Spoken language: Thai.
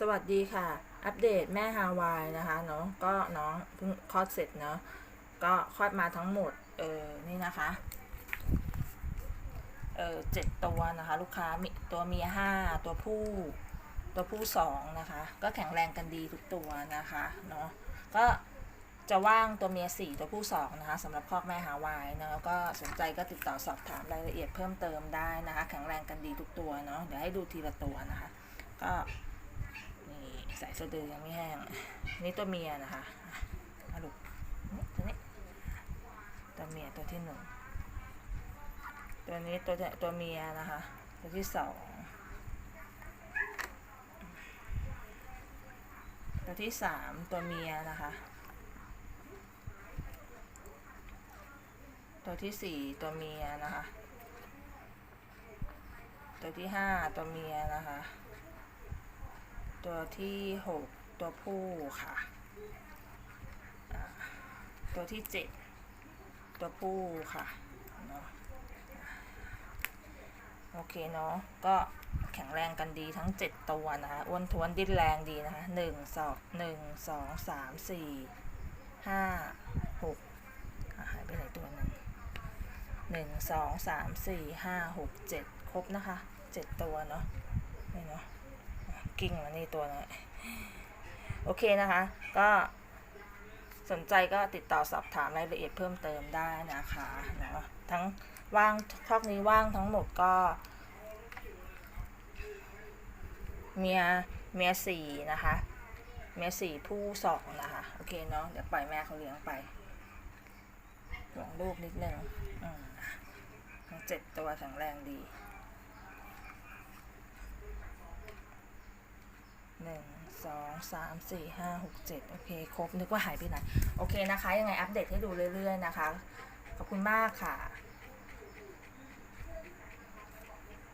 สวัสดีค่ะ อัปเดตแม่ฮาวายนะคะเนาะก็น้องเพิ่งคลอดเสร็จเนาะก็คลอดมาทั้งหมด เออนี่นะคะเออเจ็ดตัวนะคะ ลูกค้ามีตัวเมียห้าตัวผู้ ตัวผู้สองนะคะ ก็แข็งแรงกันดีทุกตัวนะคะเนาะก็จะว่างตัวเมียสี่ตัวผู้สองนะคะสำหรับคอกแม่ฮาวายเนาะก็สนใจก็ติดต่อสอบถามรายละเอียดเพิ่มเติมได้นะคะ แข็งแรงกันดีทุกตัวเนาะเดี๋ยวให้ดูทีละตัวนะคะ ก็ นี่สายสะดือยังไม่แห้ง นี่ตัวเมียนะคะมาลูกตัวนี้ ตัวเมียตัวที่หนึ่ง ตัวนี้ตัวตัวเมียนะคะ ตัวที่สอง ตัวที่สามตัวเมียนะคะ ตัวที่สี่ตัวเมียนะคะ ตัวที่ห้าตัวเมียนะคะ ตัวที่หกตัวผู้ค่ะ ตัวที่เจ็ดตัวผู้ค่ะเนาะโอเคเนาะก็แข็งแรงกันดีทั้งเจ็ดตัวนะคะอ้วนท้วนดิ้นแรงดีนะคะหนึ่งสองหนึ่งสองสามสี่ห้าหกหายไปไหนตัวหนึ่งหนึ่งสองสามสี่ห้าหกเจ็ดครบนะคะเจ็ดตัวเนาะนี่เนาะ กิ้งมานี่ตัวนึงโอเคนะคะ ก็สนใจก็ติดต่อสอบถามรายละเอียดเพิ่มเติมได้นะคะเนาะทั้งว่างคอกนี้ว่างทั้งหมดก็ เมียเมียสี่นะคะเมียสี่ผู้สองนะคะ โอเคเนาะเดี๋ยวปล่อยแม่เขาเลี้ยงไปหวงลูกนิดนึงอืมทั้งเจ็ดตัวแข็งแรงดี หนึ่งสองสามสี่ห้าหกเจ็ดโอเค ครบ นึกว่าหายไปไหน โอเคนะคะ ยังไงอัปเดตให้ดูเรื่อยๆนะคะ ขอบคุณมากค่ะ